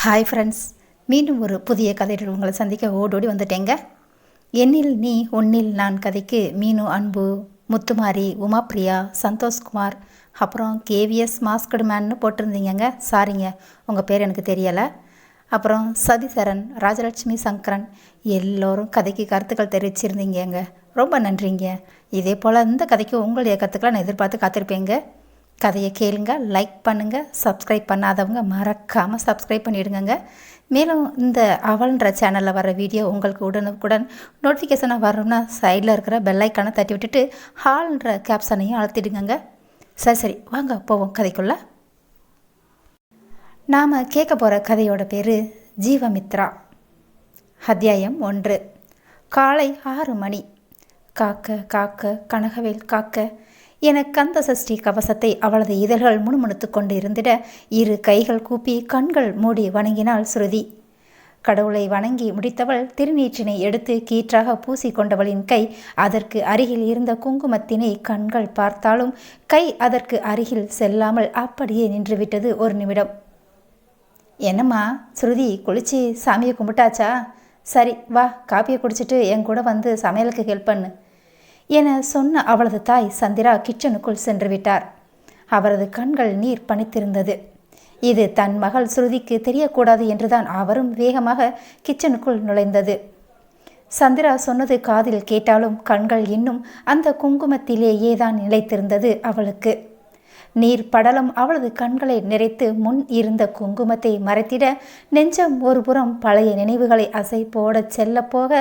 Hi friends மீண்டும் ஒரு புதிய கதையுடன் உங்களை சந்திக்க ஓடோடி வந்துட்டேங்க. என்னில் நீ உன்னில் நான் கதைக்கு மீனு அன்பு முத்துமாரி உமாப்ரியா சந்தோஷ்குமார் அப்புறம் கேவிஎஸ் மாஸ்கடு மேன்னு போட்டிருந்தீங்கங்க. சாரிங்க உங்கள் பேர் எனக்கு தெரியலை. அப்புறம் சதிசரன் ராஜலட்சுமி சங்கரன் எல்லோரும் கதைக்கு கருத்துக்கள் தெரிவிச்சிருந்தீங்கங்க. ரொம்ப நன்றிங்க. இதே போல் இந்த கதைக்கு உங்களுடைய கருத்துக்களை நான் எதிர்பார்த்து காத்திருப்பேங்க. கதையை கேளுங்க லைக் பண்ணுங்கள் சப்ஸ்கிரைப் பண்ணாதவங்க மறக்காமல் சப்ஸ்கிரைப் பண்ணிவிடுங்க மேலும் இந்த அவள்ன்ற சேனலில் வர வீடியோ உங்களுக்கு உடனுக்குடன் நோட்டிஃபிகேஷனாக வரணும்னா சைடில் இருக்கிற பெல்லைக்கானை தட்டி விட்டுட்டு ஹால்ன்ற கேப்ஷனையும் அழுத்திடுங்க சரி சரி வாங்க போவோம் கதைக்குள்ளே. நாம் கேட்க போகிற கதையோட பேர் ஜீவமித்ரா. அத்தியாயம் ஒன்று. காலை ஆறு மணி. காக்க காக்க கனகவேல் காக்க என கந்த சஷ்டி கவசத்தை அவளது இதழ்கள் முணுமுணுத்து கொண்டு இருந்திட இரு கைகள் கூப்பி கண்கள் மூடி வணங்கினாள் ஸ்ருதி. கடவுளை வணங்கி முடித்தவள் திருநீற்றினை எடுத்து கீற்றாக பூசி கொண்டவளின் கை அதற்கு அருகில் இருந்த குங்குமத்தினை கண்கள் பார்த்தாலும் கை அதற்கு அருகில் செல்லாமல் அப்படியே நின்றுவிட்டது ஒரு நிமிடம். என்னம்மா ஸ்ருதி குளிச்சு சாமியை கும்பிட்டாச்சா? சரி வா காப்பியை குடிச்சிட்டு என் கூட வந்து சமையலுக்கு ஹெல்ப் பண்ணு. என சொன்ன அவளது தாய் சந்திரா கிச்சனுக்குள் சென்று விட்டார். அவரது கண்கள் நீர் பனித்திருந்தது. இது தன் மகள் ஸ்ருதிக்கு தெரியக்கூடாது என்றுதான் அவரும் வேகமாக கிச்சனுக்குள் நுழைந்தது. சந்திரா சொன்னது காதில் கேட்டாலும் கண்கள் இன்னும் அந்த குங்குமத்திலேயே தான் நிலைத்திருந்தது அவளுக்கு. நீர் படலம் அவளது கண்களை நிறைத்து முன் இருந்த குங்குமத்தை மறைத்திட நெஞ்சம் ஒருபுறம் பழைய நினைவுகளை அசை போட செல்ல போக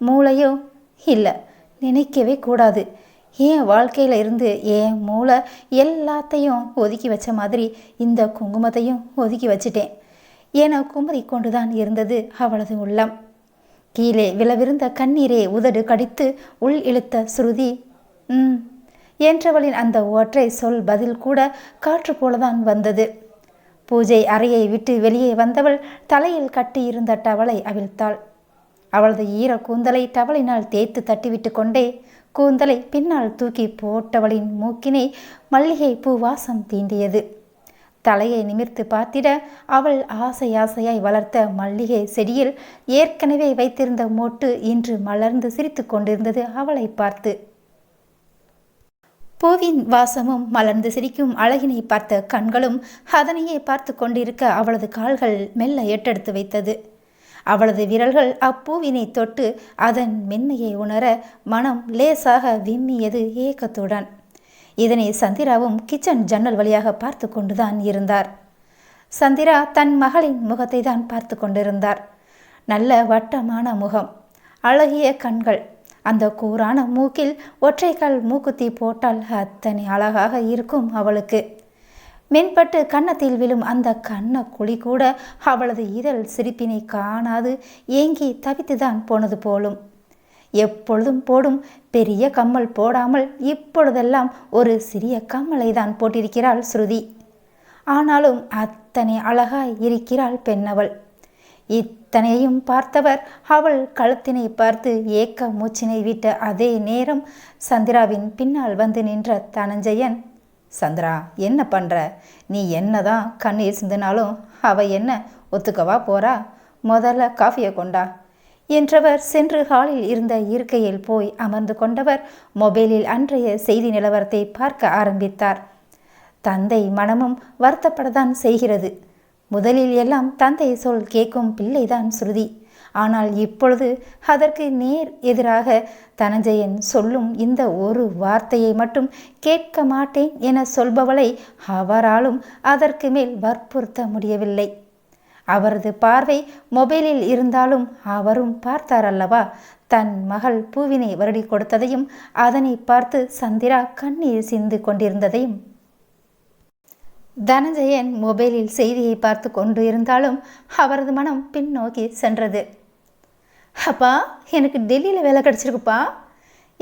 மூளையோ இல்லை நினைக்கவே கூடாது. என் வாழ்க்கையில் இருந்து என் மூளை எல்லாத்தையும் ஒதுக்கி வச்ச மாதிரி இந்த குங்குமத்தையும் ஒதுக்கி வச்சிட்டேன். என குமரி கொண்டுதான் இருந்தது அவளது உள்ளம். கீழே விழவிருந்த கண்ணீரே உதடு கடித்து உள் இழுத்த ஸ்ருதி ம் என்றவளின் அந்த ஒற்றை சொல் பதில் கூட காற்று போலதான் வந்தது. பூஜை அறையை விட்டு வெளியே வந்தவள் தலையில் கட்டியிருந்த டவலை அவிழ்த்தாள். அவளது ஈர கூந்தலை டவலினால் தேய்த்து தட்டிவிட்டு கொண்டே கூந்தலை பின்னால் தூக்கி போட்டவளின் மூக்கினை மல்லிகை பூ வாசம் தீண்டியது. தலையை நிமிர்த்து பார்த்திட அவள் ஆசை ஆசையாய் வளர்த்த மல்லிகை செடியில் ஏற்கனவே வைத்திருந்த மோட்டு இன்று மலர்ந்து சிரித்து கொண்டிருந்தது அவளை பார்த்து. பூவின் வாசமும் மலர்ந்து சிரிக்கும் அழகினை பார்த்த கண்களும் அதனையே பார்த்து கொண்டிருக்க அவளது கால்கள் மெல்ல எட்டெடுத்து வைத்தது. அவளது விரல்கள் அப்பூவினை தொட்டு அதன் மென்மையை உணர மனம் லேசாக விம்மியது ஏக்கத்துடன். இதனை சந்திராவும் கிச்சன் ஜன்னல் வழியாக பார்த்து கொண்டுதான் இருந்தார். சந்திரா தன் மகளின் முகத்தை தான் பார்த்து கொண்டிருந்தார். நல்ல வட்டமான முகம் அழகிய கண்கள் அந்த கூரான மூக்கில் ஒற்றைக்கால் மூக்குத்தி போட்டால் அத்தனை அழகாக இருக்கும் அவளுக்கு. மென்பட்டு கன்னத்தில் விழும் அந்த கண்ண குழி கூட அவளது இதழ் சிரிப்பினை காணாது. ஏங்கி தவித்துதான் போனது போலும். எப்பொழுதும் போடும் பெரிய கம்மல் போடாமல் இப்பொழுதெல்லாம் ஒரு சிறிய கம்மலை தான் போட்டிருக்கிறாள் ஸ்ருதி. ஆனாலும் அத்தனை அழகாய் இருக்கிறாள் பெண்ணவள். இத்தனையும் பார்த்தவர் அவள் கழுத்தினை பார்த்து ஏக்க மூச்சினை விட்ட அதே நேரம் சந்திராவின் பின்னால் வந்து நின்ற தனஞ்சயன் சந்திரா என்ன பண்ணுற நீ என்ன தான் கண்ணீர் சிந்தினாலும் அவ என்ன ஒத்துக்கவா போறா? முதல்ல காஃபியை கொண்டா. என்றவர் சென்று ஹாலில் இருந்த இருக்கையில் போய் அமர்ந்து கொண்டவர் மொபைலில் அன்றைய செய்தி நிலவரத்தை பார்க்க ஆரம்பித்தார். தந்தை மனமும் வருத்தப்படத்தான் செய்கிறது. முதலில் எல்லாம் தந்தை சொல் கேட்கும் பிள்ளைதான் ஸ்ருதி ஆனால் இப்பொழுது அதற்கு நேர் எதிராக தனஞ்சயன் சொல்லும் இந்த ஒரு வார்த்தையை மட்டும் கேட்க மாட்டேன் என சொல்பவளை அவராலும் அதற்கு மேல் வற்புறுத்த முடியவில்லை. அவரது பார்வை மொபைலில் இருந்தாலும் அவரும் பார்த்தார் அல்லவா தன் மகள் பூவினை வருடி கொடுத்ததையும் அதனை பார்த்து சந்திரா கண்ணீர் சிந்து கொண்டிருந்ததையும். தனஞ்சயன் மொபைலில் செய்தியை பார்த்து கொண்டு இருந்தாலும் அவரது மனம் பின்னோக்கி சென்றது. அப்பா எனக்கு டெல்லியில் வேலை கிடச்சிருக்குப்பா.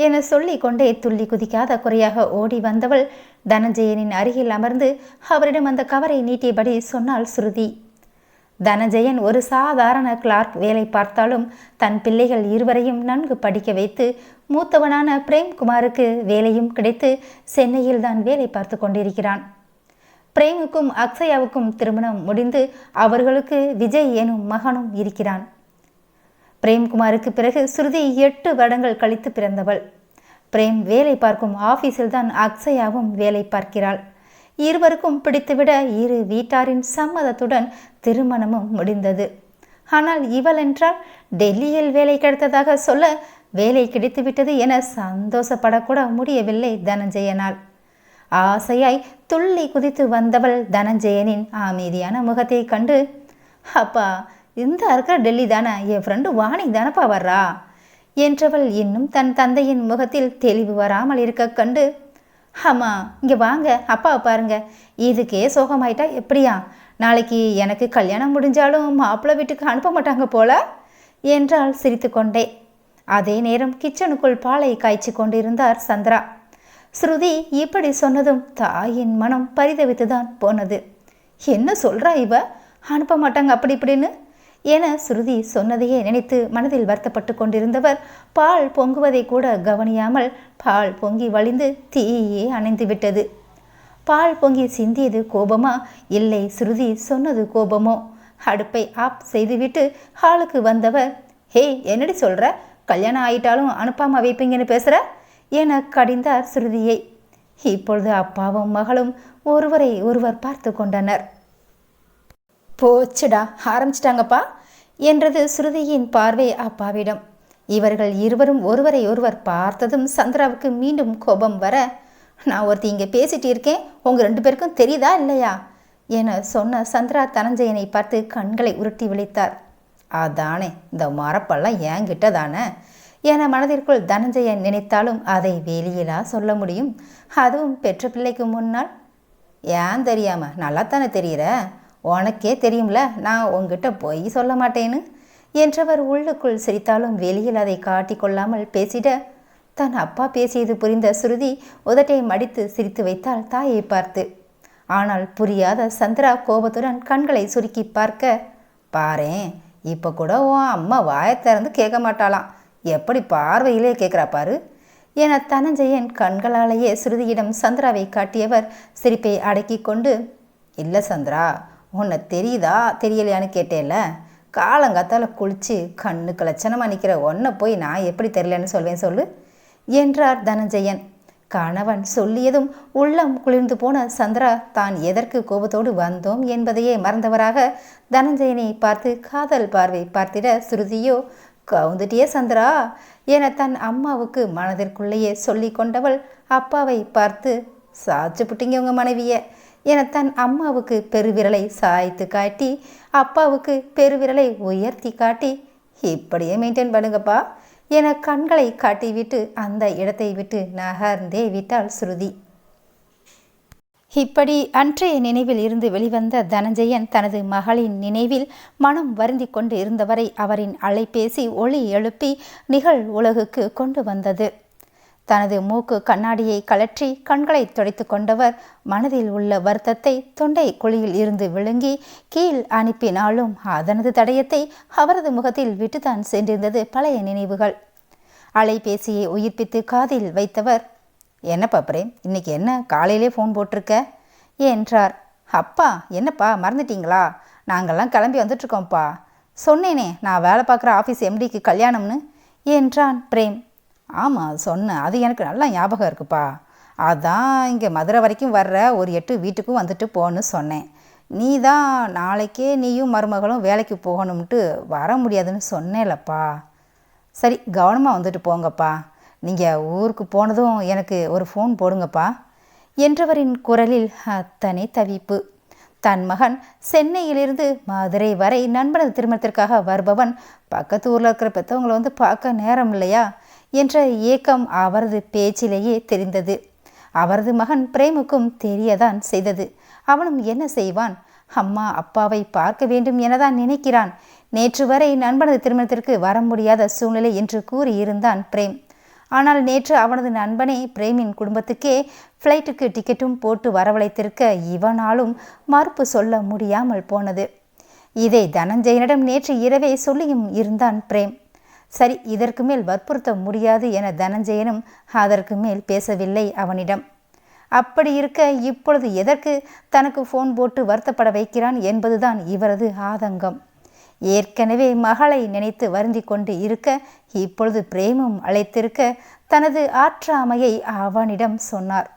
என சொல்லி கொண்டே துள்ளி குதிக்காத குறையாக ஓடி வந்தவள் தனஞ்சயனின் அருகில் அமர்ந்து அவரிடம் அந்த கவரை நீட்டியபடி சொன்னாள் ஸ்ருதி தனஞ்சயன் ஒரு சாதாரண கிளார்க் வேலை பார்த்தாலும் தன் பிள்ளைகள் இருவரையும் நன்கு படிக்க வைத்து மூத்தவனான பிரேம்குமாருக்கு வேலையும் கிடைத்து சென்னையில் தான் வேலை பார்த்து கொண்டிருக்கிறான். பிரேமுக்கும் அக்ஷயாவுக்கும் திருமணம் முடிந்து அவர்களுக்கு விஜய் எனும் மகனும் இருக்கிறான். பிரேம்குமாருக்கு பிறகு ஸ்ருதி எட்டு வருடங்கள் கழித்து பிறந்தவள். பிரேம் வேலை பார்க்கும் ஆபீஸில் தான் அக்ஷயாவும் வேலை பார்க்கிறாள். இருவருக்கும் பிடித்துவிட இரு வீட்டாரின் சம்மதத்துடன் திருமணமும் முடிந்தது. ஆனால் இவள் என்றால் டெல்லியில் வேலை கிடைத்ததாக சொல்ல வேலை கிடைத்துவிட்டது என சந்தோஷப்படக்கூட முடியவில்லை தனஞ்சயனால். ஆசையாய் துள்ளி குதித்து வந்தவள் தனஞ்சயனின் அமைதியான முகத்தை கண்டு அப்பா இந்த இருக்கிற டெல்லி தானே? என் ஃப்ரெண்டு வாணி தானப்பா வர்றா? என்றவள் இன்னும் தன் தந்தையின் முகத்தில் தெளிவு வராமல் இருக்க கண்டு ஆமாம் இங்கே வாங்க அப்பாவை பாருங்க. இதுக்கே சோகமாயிட்டா எப்படியா? நாளைக்கு எனக்கு கல்யாணம் முடிஞ்சாலும் மாப்பிள்ளை வீட்டுக்கு அனுப்ப மாட்டாங்க போல? என்றாள் சிரித்து கொண்டே அதே நேரம் கிச்சனுக்குள் பாலை காய்ச்சி கொண்டிருந்தார் சந்திரா. ஸ்ருதி இப்படி சொன்னதும் தாயின் மனம் பரிதவித்துதான் போனது. என்ன சொல்கிறா இவ? அனுப்ப மாட்டாங்க அப்படி இப்படின்னு? என ஸ்ருதி சொன்னதையே நினைத்து மனதில் வருத்தப்பட்டு கொண்டிருந்தவர் பால் பொங்குவதை கூட கவனியாமல் பால் பொங்கி வழிந்து தீயே அணைந்து விட்டது. பால் பொங்கி சிந்தியது கோபமா? இல்லை ஸ்ருதி சொன்னது கோபமோ? அடுப்பை ஆப் செய்துவிட்டு ஹாலுக்கு வந்தவர் ஹே என்னடி சொல்ற? கல்யாணம் ஆயிட்டாலும் அனுப்பாம வைப்பீங்கன்னு பேசுற? என கடிந்தார் ஸ்ருதியை. இப்பொழுது அப்பாவும் மகளும் ஒருவரை ஒருவர் பார்த்து கொண்டனர். போச்சுடா ஆரம்பிச்சிட்டாங்கப்பா என்றது ஸ்ருதியின் பார்வை அப்பாவிடம். இவர்கள் இருவரும் ஒருவரை ஒருவர் பார்த்ததும் சந்திராவுக்கு மீண்டும் கோபம் வர நான் ஒருத்தி இங்கே பேசிட்டு இருக்கேன் உங்கள் ரெண்டு பேருக்கும் தெரியுதா இல்லையா? என சொன்ன சந்திரா தனஞ்சயனை பார்த்து கண்களை உருட்டி விழித்தார். அதானே இந்த மரப்பெல்லாம் ஏங்கிட்ட தானே? என மனதிற்குள் தனஞ்சயன் நினைத்தாலும் அதை வெளியிலா சொல்ல முடியும். அதுவும் பெற்ற பிள்ளைக்கு முன்னால்? ஏன் தெரியாம? நல்லா தானே தெரியுற? உனக்கே தெரியும்ல நான் உங்ககிட்ட பொய் சொல்ல மாட்டேன்னு? என்றவர் உள்ளுக்குள் சிரித்தாலும் வெளியில் அதை காட்டிக்கொள்ளாமல் பேசிட தன் அப்பா பேசியது புரிந்த சுருதி உதட்டை மடித்து சிரித்து வைத்தாள் தாயை பார்த்து. ஆனால் புரியாத சந்திரா கோபத்துடன் கண்களை சுருக்கி பார்க்க பாரேன் இப்போ கூட உன் அம்மா வாயை திறந்து கேட்க மாட்டாளாம். எப்படி பார்வையிலே கேட்குறா பாரு? என தனஞ்சயன் கண்களாலேயே ஸ்ருதியிடம் சந்திராவை காட்டியவர் சிரிப்பை அடக்கி கொண்டு இல்லை சந்திரா உன்னை தெரியுதா? தெரியலையான்னு கேட்டேல்ல காலங்காத்தால் குளிச்சு கண்ணுக்கு லட்சணமாக நிற்கிற ஒன்றை போய் நான் எப்படி தெரியலன்னு சொல்வேன் சொல்லு? என்றார் தனஞ்சயன். கணவன் சொல்லியதும் உள்ளம் குளிர்ந்து போன சந்திரா தான் எதற்கு கோபத்தோடு வந்தோம் என்பதையே மறந்தவராக தனஞ்சயனை பார்த்து காதல் பார்வை பார்த்திட சுருதியோ கவுந்துட்டியே சந்திரா என தன் அம்மாவுக்கு மனதிற்குள்ளேயே சொல்லி கொண்டவள் அப்பாவை பார்த்து சாச்சு புட்டிங்க உங்கள் மனைவியை. என தன் அம்மாவுக்கு பெருவிரலை சாய்த்து காட்டி அப்பாவுக்கு பெருவிரலை உயர்த்தி காட்டி இப்படியே மெயின்டைன் பண்ணுங்கப்பா என கண்களை காட்டிவிட்டு அந்த இடத்தை விட்டு நகர்ந்தே விட்டாள் ஸ்ருதி. இப்படி அன்றைய நினைவில் இருந்து வெளிவந்த தனஞ்சயன் தனது மகளின் நினைவில் மனம் வருந்தி கொண்டு இருந்தவரை அவரின் அலைபேசி ஒளி எழுப்பி நிகழ் உலகுக்கு கொண்டு வந்தது. தனது மூக்கு கண்ணாடியை கலற்றி கண்களை துடைத்து கொண்டவர் மனதில் உள்ள வருத்தத்தை தொண்டை குழியில் இருந்து விழுங்கி கீழ் அனுப்பினாலும் அதனது தடயத்தை அவரது முகத்தில் விட்டுத்தான் சென்றிருந்தது பழைய நினைவுகள். அலைபேசியை உயிர்ப்பித்து காதில் வைத்தவர் என்னப்பா பிரேம் இன்னைக்கு என்ன காலையிலே ஃபோன் போட்டிருக்க? என்றார். அப்பா என்னப்பா மறந்துட்டீங்களா? நாங்கள்லாம் கிளம்பி வந்துட்ருக்கோம்ப்பா சொன்னேனே நான் வேலை பார்க்குற ஆஃபீஸ் எம்டிக்கு கல்யாணம்னு என்றான் பிரேம். ஆமாம் சொன்னேன். அது எனக்கு நல்லா ஞாபகம் இருக்குப்பா. அதான் இங்கே மதுரை வரைக்கும் வர்ற ஒரு எட்டு வீட்டுக்கும் வந்துட்டு போன்னு சொன்னேன். நீ தான் நாளைக்கே நீயும் மருமகளும் வேலைக்கு போகணும்ட்டு வர முடியாதுன்னு சொன்னேலப்பா. சரி கவனமாக வந்துட்டு போங்கப்பா. நீங்கள் ஊருக்கு போனதும் எனக்கு ஒரு ஃபோன் போடுங்கப்பா. என்றவரின் குரலில் அத்தனை தவிப்பு. தன் மகன் சென்னையிலிருந்து மதுரை வரை நண்பனது திருமணத்திற்காக வருபவன் பக்கத்து ஊரில் இருக்கிற பெற்றவங்களை வந்து பார்க்க நேரம் இல்லையா? என்ற ஏக்கம் அவரது பேச்சிலேயே தெரிந்தது. அவரது மகன் பிரேமுக்கும் தெரியதான் செய்தது. அவனும் என்ன செய்வான்? அம்மா அப்பாவை பார்க்க வேண்டும் எனதான் நினைக்கிறான். நேற்று வரை நண்பனது திருமணத்திற்கு வர முடியாத சூழ்நிலை என்று கூறியிருந்தான் பிரேம். ஆனால் நேற்று அவனது நண்பனே பிரேமின் குடும்பத்துக்கே ஃப்ளைட்டுக்கு டிக்கெட்டும் போட்டு வரவழைத்திருக்க இவனாலும் மறுப்பு சொல்ல முடியாமல் போனது. இதை தனஞ்சயனிடம் நேற்று இரவே சொல்லியும் இருந்தான் பிரேம். சரி இதற்கு மேல் வற்புறுத்த முடியாது என தனஞ்சயனும் அதற்கு மேல் பேசவில்லை அவனிடம். அப்படி இருக்க இப்பொழுது எதற்கு தனக்கு ஃபோன் போட்டு வருத்தப்பட வைக்கிறான் என்பதுதான் இவரது ஆதங்கம். ஏற்கனவே மகளை நினைத்து வருந்தி கொண்டு இருக்க இப்பொழுது பிரேமும் அழைத்திருக்க தனது ஆற்றாமையை அவனிடம் சொன்னார்.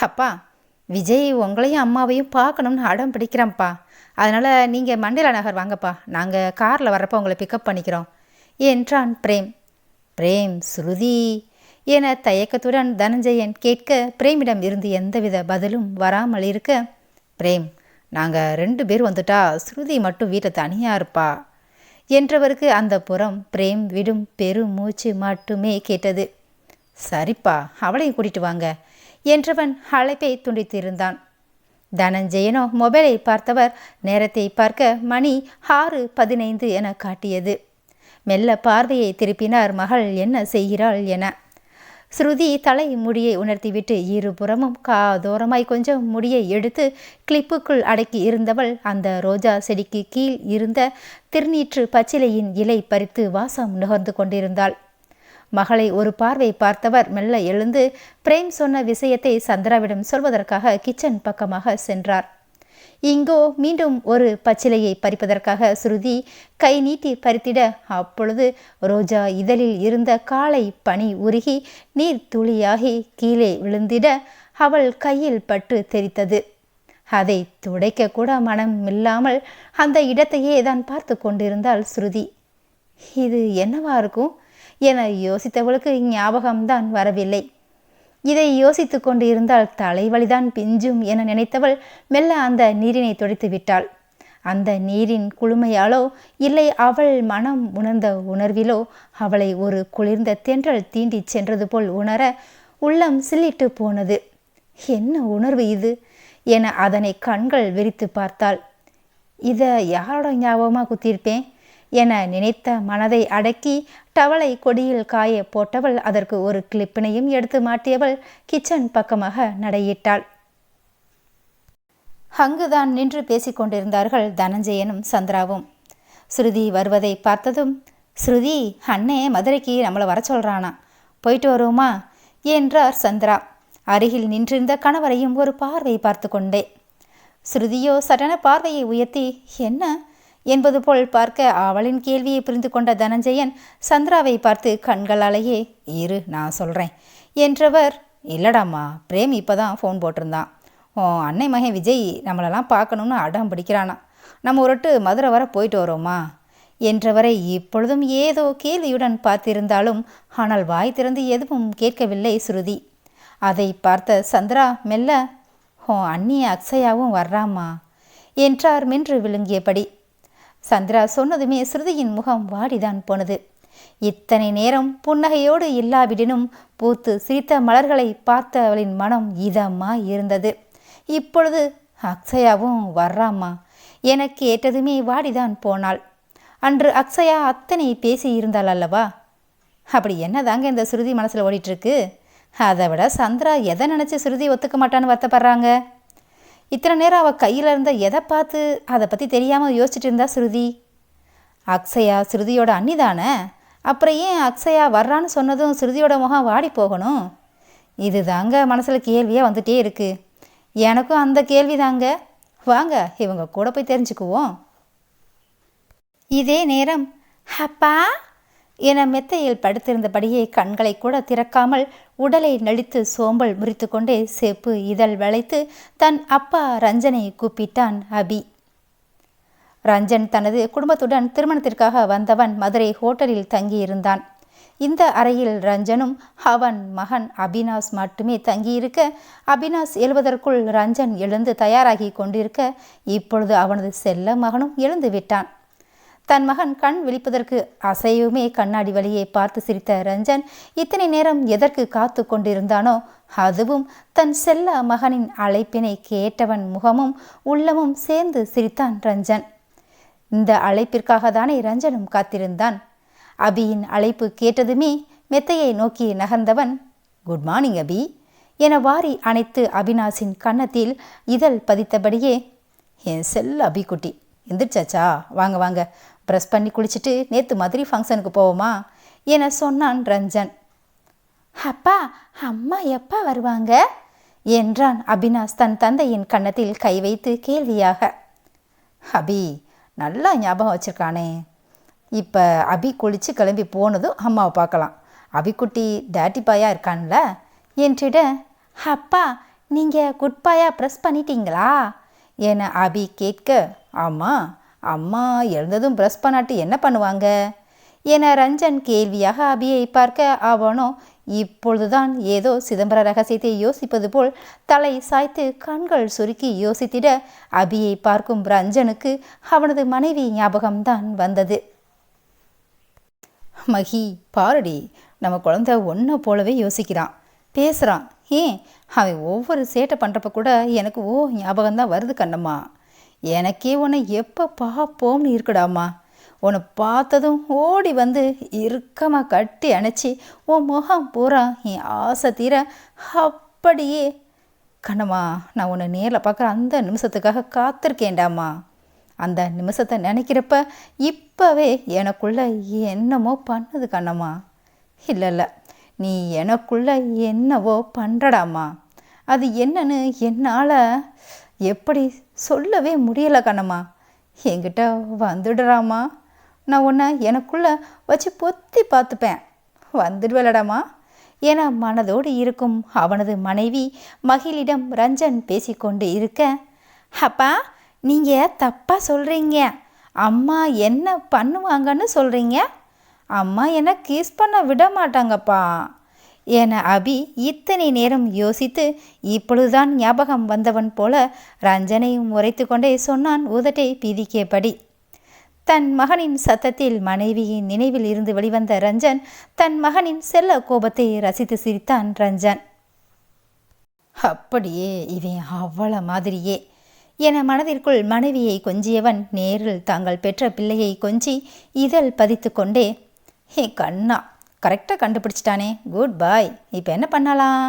அப்பா விஜய் உங்களையும் அம்மாவையும் பார்க்கணும்னு அடம் பிடிக்கிறான்ப்பா. அதனால் நீங்கள் மண்டேலா நகர் வாங்கப்பா. நாங்கள் காரில் வர்றப்போ உங்களை பிக்கப் பண்ணிக்கிறோம். என்றான் பிரேம். பிரேம் ஸ்ருதி. என தயக்கத்துடன் தனஞ்சயன் கேட்க பிரேமிடம் இருந்து எந்தவித பதிலும் வராமல் இருக்க பிரேம் நாங்கள் ரெண்டு பேர் வந்துட்டா ஸ்ருதி மட்டும் வீட்டில் தனியாக இருப்பா? என்றவருக்கு அந்த புறம் பிரேம் விடும் பெரும் மூச்சு மட்டுமே கேட்டது. சரிப்பா அவளையும் கூட்டிட்டு வாங்க. என்றவன் அழைப்பை துண்டித்திருந்தான். தனஞ்சயனோ மொபைலை பார்த்தவர் நேரத்தை பார்க்க மணி ஆறு பதினைந்து என காட்டியது. மெல்ல பார்வையை திருப்பினார் மகள் என்ன செய்கிறாள்? என. ஸ்ருதி தலை முடியை உணர்த்திவிட்டு இருபுறமும் காதோரமாய் கொஞ்சம் முடியை எடுத்து கிளிப்புக்குள் அடக்கி இருந்தவள் அந்த ரோஜா செடிக்கு கீழ் இருந்த திருநீற்று பச்சிலையின் இலை பறித்து வாசம் நுகர்ந்து கொண்டிருந்தாள். மகளை ஒரு பார்வை பார்த்தவர் மெல்ல எழுந்து பிரேம் சொன்ன விஷயத்தை சந்திராவிடம் சொல்வதற்காக கிச்சன் பக்கமாக சென்றார். இங்கோ மீண்டும் ஒரு பச்சிலையை பறிப்பதற்காக ஸ்ருதி கை நீட்டி பறித்திட அப்பொழுது ரோஜா இதழில் இருந்த காலை பனி உருகி நீர் துளியாகி கீழே விழுந்திட அவள் கையில் பட்டு தெரித்தது. அதை துடைக்க கூட மனம் இல்லாமல் அந்த இடத்தையே தான் பார்த்து கொண்டிருந்தாள் ஸ்ருதி இது என்னவா இருக்கும்? என யோசித்தவளுக்கு ஞாபகம்தான் வரவில்லை. இதை யோசித்து கொண்டு இருந்தால் தலைவலிதான் பிஞ்சும் என நினைத்தவள் மெல்ல அந்த நீரினை துடைத்து விட்டாள். அந்த நீரின் குளுமையாலோ இல்லை அவள் மனம் உணர்ந்த உணர்விலோ அவளை ஒரு குளிர்ந்த தென்றல் தீண்டிச் சென்றது போல் உணர உள்ளம் சில்லிட்டு போனது. என்ன உணர்வு இது? என அதனை கண்கள் விரித்து பார்த்தாள். இதை யாரோட ஞாபகமாக குத்தியிருப்பேன் என நினைத்த மனதை அடக்கி டவளை கொடியில் காய போட்டவள் அதற்கு ஒரு கிளிப்பினையும் எடுத்து மாட்டியவள் கிச்சன் பக்கமாக நடையிட்டாள். அங்குதான் நின்று பேசிக்கொண்டிருந்தார்கள் தனஞ்சயனும் சந்திராவும். ஸ்ருதி வருவதை பார்த்ததும் ஸ்ருதி அண்ணே மதுரைக்கு நம்மளை வர சொல்கிறானா போயிட்டு வருவோமா? என்றார் சந்திரா. அருகில் நின்றிருந்த கணவரையும் ஒரு பார்வை பார்த்து கொண்டே. ஸ்ருதியோ சட்டன பார்வையை உயர்த்தி என்ன? என்பது போல் பார்க்க அவளின் கேள்வியை புரிந்து கொண்ட தனஞ்சயன் சந்திராவை பார்த்து கண்களாலேயே இரு நான் சொல்கிறேன் என்றவர் இல்லடாம்மா பிரேம் இப்போ தான் ஃபோன் போட்டிருந்தான். ஓ அன்னை மகன் விஜய் நம்மளெல்லாம் பார்க்கணுன்னு அடம் பிடிக்கிறானா. நம்ம ஒருட்டு மதுரை வர போயிட்டு வரோமா? என்றவரை இப்பொழுதும் ஏதோ கேள்வியுடன் பார்த்திருந்தாலும் ஆனால் வாய் திறந்து எதுவும் கேட்கவில்லை ஸ்ருதி அதை பார்த்த சந்திரா மெல்ல ஓ அண்ணி அக்ஷயாவும் வர்றாமா என்றார் மென்று விழுங்கியபடி. சந்திரா சொன்னதுமே ஸ்ருதியின் முகம் வாடிதான் போனது. இத்தனை நேரம் புன்னகையோடு இல்லாவிடினும் பூத்து சிரித்த மலர்களை பார்த்த அவளின் மனம் இதமா இருந்தது. இப்பொழுது அக்ஷயாவும் வர்றாம்மா என கேட்டதுமே வாடிதான் போனாள். அன்று அக்ஷயா அத்தனை பேசி இருந்தாள் அல்லவா? அப்படி என்னதாங்க இந்த ஸ்ருதி மனசில் ஓடிட்டுருக்கு அதை விட சந்திரா எதை நினச்சி ஸ்ருதி ஒத்துக்க மாட்டான்னு வருத்தப்படுறாங்க? இத்தனை நேரம் அவள் கையில் இருந்த எதை பார்த்து அதை பற்றி தெரியாமல் யோசிச்சுட்டு இருந்தா ஸ்ருதி? அக்ஷயா ஸ்ருதியோட அண்ணி தானே அப்புறம் ஏன் அக்ஷயா வர்றான்னு சொன்னதும் ஸ்ருதியோட முகம் வாடி போகணும்? இது தாங்க மனசில் கேள்வியாக வந்துட்டே இருக்குது எனக்கும் அந்த கேள்வி தாங்க வாங்க இவங்க கூட போய் தெரிஞ்சுக்குவோம். இதே நேரம் அப்பா! என மெத்தையில் படுத்திருந்தபடியே கண்களை கூட திறக்காமல் உடலை நடித்து சோம்பல் முறித்து கொண்டே செப்பு இதழ் வளைத்து தன் அப்பா ரஞ்சனை கூப்பிட்டான் அபி. ரஞ்சன் தனது குடும்பத்துடன் திருமணத்திற்காக வந்தவன் மதுரை ஹோட்டலில் தங்கியிருந்தான். இந்த அறையில் ரஞ்சனும் அவன் மகன் அபினாஸ் மட்டுமே தங்கியிருக்க அபினாஸ் எழுவதற்குள் ரஞ்சன் எழுந்து தயாராகி கொண்டிருக்க இப்பொழுது அவனது செல்ல மகனும் எழுந்து விட்டான். தன் மகன் கண் விழிப்பதற்கு அசையுமே கண்ணாடி வழியை பார்த்து சிரித்த ரஞ்சன் இத்தனை நேரம் எதற்கு காத்து கொண்டிருந்தானோ அதுவும் தன் செல்ல மகனின் அழைப்பினை கேட்டவன் முகமும் உள்ளமும் சேர்ந்து சிரித்தான் ரஞ்சன். இந்த அழைப்பிற்காக தானே ரஞ்சனும் காத்திருந்தான். அபியின் அழைப்பு கேட்டதுமே மெத்தையை நோக்கி நகர்ந்தவன் குட் மார்னிங் அபி என வாரி அணைத்து அபினாசின் கன்னத்தில் இதழ் பதித்தபடியே என் செல் அபிக்குட்டி எந்திரிச்சாச்சா? வாங்க வாங்க ப்ரெஸ் பண்ணி குளிச்சுட்டு நேற்று மதுரை ஃபங்க்ஷனுக்கு போவோமா? என சொன்னான் ரஞ்சன். அப்பா அம்மா எப்பா வருவாங்க? என்றான் அபினாஸ் தன் தந்தையின் கன்னத்தில் கை வைத்து கேள்வியாக. அபி நல்லா ஞாபகம் வச்சுருக்கானே. இப்போ அபி குளித்து கிளம்பி போனதும் அம்மாவை பார்க்கலாம். அபிக்குட்டி டேட்டி இருக்கான்ல? என்றிட அப்பா நீங்கள் குட்பாயாக ப்ரெஸ் பண்ணிட்டீங்களா? என அபி கேட்க ஆமாம் அம்மா எழுந்ததும் ப்ரெஸ் பண்ணாட்டி என்ன பண்ணுவாங்க? என ரஞ்சன் கேள்வியாக அபியை பார்க்க அவனோ இப்பொழுதுதான் ஏதோ சிதம்பர ரகசியத்தை யோசிப்பது போல் தலை சாய்த்து கண்கள் சுருக்கி யோசித்திட அபியை பார்க்கும் ரஞ்சனுக்கு அவனது மனைவி ஞாபகம்தான் வந்தது. மகி பாருடி நம்ம குழந்தை ஒன்றை போலவே யோசிக்கிறான். பேசுகிறான் ஏன்? அவன் ஒவ்வொரு சேட்டை பண்ணுறப்ப கூட எனக்கு ஓ ஞாபகம்தான் வருது கண்ணம்மா. எனக்கே உன்னை எப்போ பார்ப்போம்னு இருக்குடாமா உன்னை பார்த்ததும் ஓடி வந்து இறுக்கமாக கட்டி அணைச்சி உன் முகம் பூரா என் ஆசை தீர அப்படியே கண்ணம்மா நான் உன்னை நேரில் பார்க்குற அந்த நிமிஷத்துக்காக காத்திருக்கேன்டாம்மா. அந்த நிமிஷத்தை நினைக்கிறப்ப இப்போவே எனக்குள்ளே என்னமோ பண்ணுது கண்ணம்மா. இல்லை இல்லை நீ எனக்குள்ளே என்னவோ பண்ணுறடாம்மா அது என்னன்னு என்னால் எப்படி சொல்லவே முடியலை கண்ணம்மா. என்கிட்ட வந்துடுறாமா நான் உன்னை எனக்குள்ள வச்சு பொத்தி பார்த்துப்பேன். வந்துடுவேலடாமா என மனதோடு இருக்கும் அவனது மனைவி மகிழிடம் ரஞ்சன் பேசிக்கொண்டு இருக்க அப்பா நீங்கள் தப்பாக சொல்கிறீங்க அம்மா என்ன பண்ணுவாங்கன்னு சொல்கிறீங்க அம்மா என்ன கிஸ் பண்ண விட மாட்டாங்கப்பா. என அபி இத்தனை நேரம் யோசித்து இப்பொழுதுதான் ஞாபகம் வந்தவன் போல ரஞ்சனையும் உரைத்து கொண்டே சொன்னான் உதட்டை பிதிக்கியபடி தன் மகனின் சத்தத்தில் மனைவியின் நினைவில் இருந்து வெளிவந்த ரஞ்சன் தன் மகனின் செல்ல கோபத்தை ரசித்து சிரித்தான் ரஞ்சன். அப்படியே இவன் அவ்வள மாதிரியே என மனதிற்குள் மனைவியை கொஞ்சியவன் நேரில் தாங்கள் பெற்ற பிள்ளையை கொஞ்சி இதழ் பதித்து கொண்டே ஏ கண்ணா கரெக்டாக கண்டுபிடிச்சிட்டானே. குட் பாய் இப்போ என்ன பண்ணலாம்?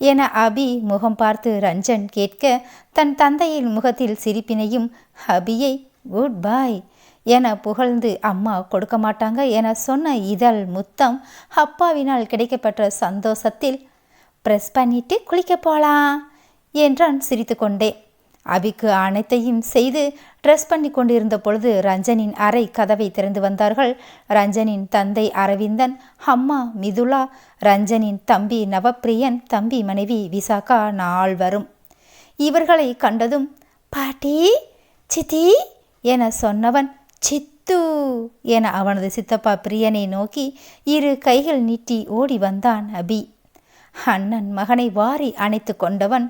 என அபி முகம் பார்த்து ரஞ்சன் கேட்க தன் தந்தையின் முகத்தில் சிரிப்பினையும் அபியை குட் பாய் என புகழ்ந்து அம்மா கொடுக்க மாட்டாங்க என சொன்ன இதழ் முத்தம் அப்பாவினால் கிடைக்கப்பட்ட சந்தோஷத்தில் ப்ரெஸ் பண்ணிட்டு குளிக்க போலாம் என்றான் சிரித்துக்கொண்டே. அபிக்கு அனைத்தையும் செய்து ட்ரெஸ் பண்ணி கொண்டிருந்த பொழுது ரஞ்சனின் அறை கதவை திறந்து வந்தார்கள். ரஞ்சனின் தந்தை அரவிந்தன் அம்மா மிதுலா ரஞ்சனின் தம்பி நவப்பிரியன் தம்பி மனைவி விசாகா நாள் வரும் இவர்களை கண்டதும் பாட்டி சித்தி என சொன்னவன் சித்து என அவனது சித்தப்பா பிரியனை நோக்கி இரு கைகள் நீட்டி ஓடி வந்தான் அபி. அண்ணன் மகனை வாரி அணைத்து கொண்டவன்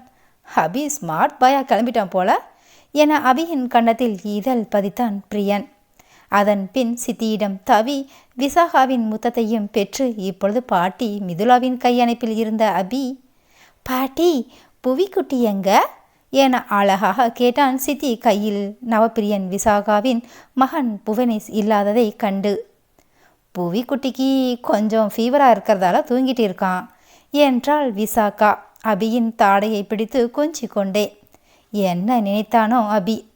அபி ஸ்மார்ட் பாயாக கிளம்பிட்டான் போல என அபியின் கன்னத்தில் இதழ் பதித்தான் பிரியன். அதன் பின் சித்தியிடம் தவி விசாகாவின் முத்தத்தையும் பெற்று இப்பொழுது பாட்டி மிதுலாவின் கையணைப்பில் இருந்த அபி பாட்டி புவிக்குட்டி எங்க? என அழகாக கேட்டான் சித்தி கையில் நவப்பிரியன் விசாகாவின் மகன் புவனேஷ் இல்லாததை கண்டு. புவிக்குட்டிக்கு கொஞ்சம் ஃபீவராக இருக்கிறதால தூங்கிட்டு இருக்கான் என்றாள் விசாகா. அபியின் தாடையை பிடித்து கொஞ்சி கொண்டே என்ன நினைத்தானோ அபி?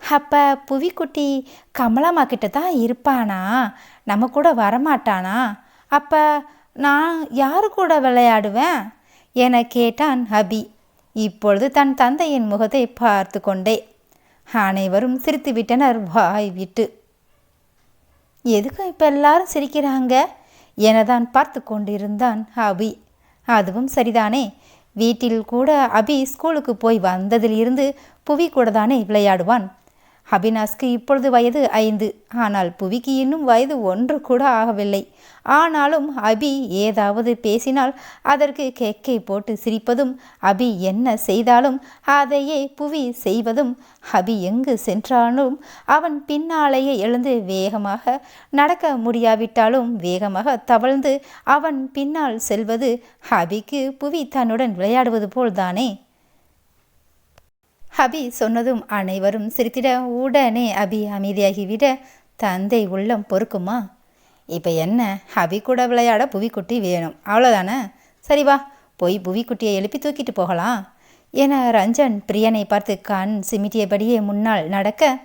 அப்போ புவிக்குட்டி கமலாமா கிட்ட தான் இருப்பானா? நம்ம கூட வரமாட்டானா? அப்போ நான் யாரு கூட விளையாடுவேன்? என கேட்டான் அபி. இப்பொழுது தன் தந்தையின் முகத்தை பார்த்து கொண்டே. அனைவரும் சிரித்து விட்டனர் வாய் விட்டு. எதுக்கும் இப்போ எல்லாரும் சிரிக்கிறாங்க? எனதான் பார்த்து கொண்டிருந்தான் அபி. அதுவும் சரிதானே? வீட்டில் கூட அபி ஸ்கூலுக்கு போய் வந்ததிலிருந்து புவி கூட தானே விளையாடுவான். அபினாஸ்க்கு இப்பொழுது வயது ஐந்து. ஆனால் புவிக்கு இன்னும் வயது ஒன்று கூட ஆகவில்லை. ஆனாலும் அபி ஏதாவது பேசினால் அதற்கு கெக்கை போட்டு சிரிப்பதும் அபி என்ன செய்தாலும் அதையே புவி செய்வதும் அபி எங்கு சென்றாலும் அவன் பின்னாலேயே எழுந்து வேகமாக நடக்க முடியாவிட்டாலும் வேகமாக தவழ்ந்து அவன் பின்னால் செல்வது அபிக்கு புவி தன்னுடன் விளையாடுவது போல்தானே? அபி சொன்னதும் அனைவரும் சிரித்திட உடனே அபி அமைதியாகிவிட. தந்தை உள்ளம் பொறுக்குமா? இப்போ என்ன? அபி கூட விளையாட புவிக்குட்டி வேணும். அவ்வளோதானே சரி வா போய் புவிக்குட்டியை எழுப்பி தூக்கிட்டு போகலாம். என ரஞ்சன் பிரியனை பார்த்து கண் சிமிட்டியபடியே முன்னால் நடக்க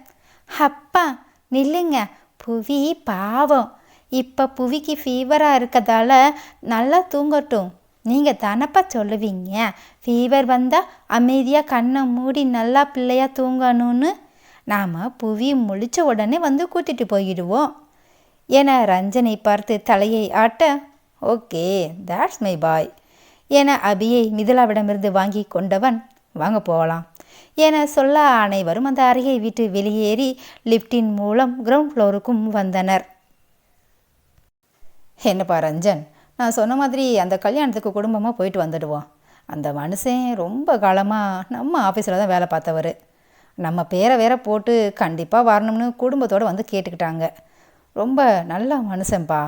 அப்பா நில்லுங்க. புவி பாவம். இப்போ புவிக்கு ஃபீவராக இருக்கதால நல்லா தூங்கட்டும். நீங்கள் தானப்பா சொல்லுவீங்க? ஃபீவர் வந்தால் அமைதியாக கண்ணை மூடி நல்லா பிள்ளையாக தூங்கணும்னு? நாம் புவி முழிச்ச உடனே வந்து கூட்டிகிட்டு போயிடுவோம். என ரஞ்சனை பார்த்து தலையை ஆட்ட ஓகே that's மை பாய் என அபியை மிதிலாவிடமிருந்து வாங்கி கொண்டவன் வாங்க போகலாம் என சொல்ல அனைவரும் அந்த அறையை விட்டு வெளியேறி லிஃப்டின் மூலம் கிரவுண்ட் ஃப்ளோருக்கும் வந்தனர். என்னப்பா ரஞ்சன் நான் சொன்ன மாதிரி அந்த கல்யாணத்துக்கு குடும்பமாக போயிட்டு வந்துடுவோம். அந்த மனுஷன் ரொம்ப காலமாக நம்ம ஆஃபீஸில் தான் வேலை பார்த்தவர். நம்ம பேரை வேற போட்டு கண்டிப்பாக வரணும்னு குடும்பத்தோடு வந்து கேட்டுக்கிட்டாங்க. ரொம்ப நல்ல மனுஷன்பா.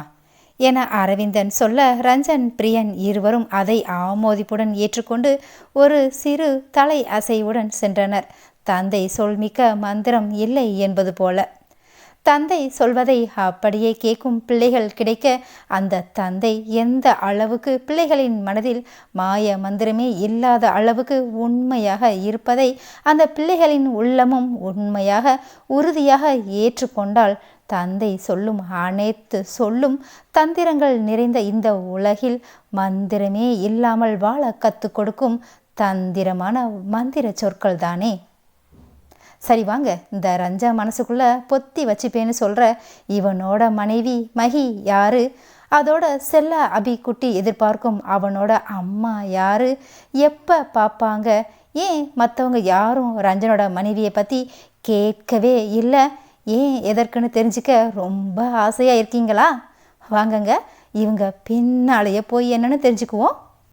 என அரவிந்தன் சொல்ல ரஞ்சன் பிரியன் இருவரும் அதை ஆமோதிப்புடன் ஏற்றுக்கொண்டு ஒரு சிறு தலை அசைவுடன் சென்றனர். தந்தை சொல்மிக்க மந்திரம் இல்லை என்பது போல. தந்தை சொல்வதை அப்படியே கேட்கும் பிள்ளைகள் கிடைக்க அந்த தந்தை எந்த அளவுக்கு பிள்ளைகளின் மனதில் மாய மந்திரமே இல்லாத அளவுக்கு உண்மையாக இருப்பதை அந்த பிள்ளைகளின் உள்ளமும் உண்மையாக உறுதியாக ஏற்றுக்கொண்டால் தந்தை சொல்லும் அனைத்து சொல்லும் தந்திரங்கள் நிறைந்த இந்த உலகில் மந்திரமே இல்லாமல் வாழ கற்றுக் கொடுக்கும் தந்திரமான மந்திர சொற்கள் தானே சரி வாங்க இந்த ரஞ்சா மனசுக்குள்ள பொத்தி வச்சுப்பேன்னு சொல்கிற இவனோட மனைவி மகி யாரு? அதோட செல்ல அபி குட்டி எதிர்பார்க்கும் அவனோட அம்மா யாரு? எப்போ பார்ப்பாங்க ஏன் மற்றவங்க யாரும் ரஞ்சனோட மனைவியை பற்றி கேட்கவே இல்லை? ஏன் எதற்குன்னு தெரிஞ்சுக்க ரொம்ப ஆசையாக இருக்கீங்களா? வாங்கங்க இவங்க பின்னாலேயே போய் என்னன்னு தெரிஞ்சுக்குவோம்.